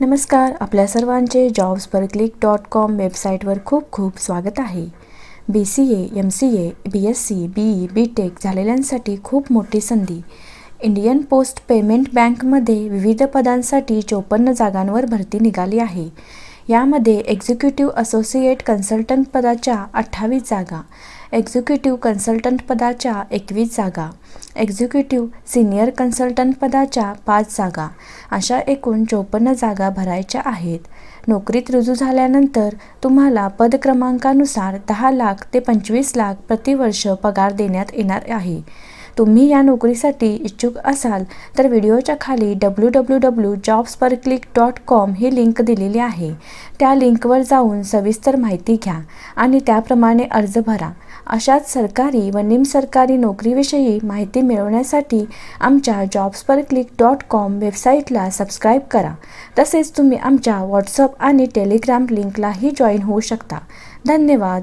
नमस्कार आपल्या सर्वांचे जॉब्स पर क्लिक डॉट कॉम वेबसाईटवर खूप खूप स्वागत आहे. B C A M C A B S C B E B tech झालेल्यांसाठी खूप मोठी संधी. इंडियन पोस्ट पेमेंट बँकमध्ये विविध पदांसाठी चोपन्न जागांवर भरती निघाली आहे. यामध्ये एक्झिक्युटिव्ह असोसिएट कन्सल्टंट पदाच्या अठ्ठावीस जागा एक्झिक्युटिव्ह कन्सल्टंट पदाच्या एकवीस जागा एक्झिक्युटिव्ह सिनियर कन्सल्टंट पदाच्या पाच जागा अशा एकूण चोपन्न जागा भरायच्या आहेत. नोकरीत रुजू झाल्यानंतर तुम्हाला पद क्रमांकानुसार दहा लाख ते पंचवीस लाख प्रतिवर्ष पगार देण्यात येणार आहे. तुम्ही या नोकरीसाठी इच्छुक असाल तर व्हिडिओच्या खाली डब्ल्यू डब्ल्यू डब्ल्यू जॉब्स पर क्लिक डॉट कॉम ही लिंक दिलेली आहे. त्या लिंकवर जाऊन सविस्तर माहिती घ्या आणि त्याप्रमाणे अर्ज भरा. अशाच सरकारी व निमसरकारी नोकरीविषयी माहिती मिळवण्यासाठी आमच्या जॉब्स पर क्लिक डॉट कॉम वेबसाईटला सबस्क्राईब करा. तसेच तुम्ही आमच्या व्हॉट्सअप आणि टेलिग्राम लिंकलाही जॉईन होऊ शकता. धन्यवाद.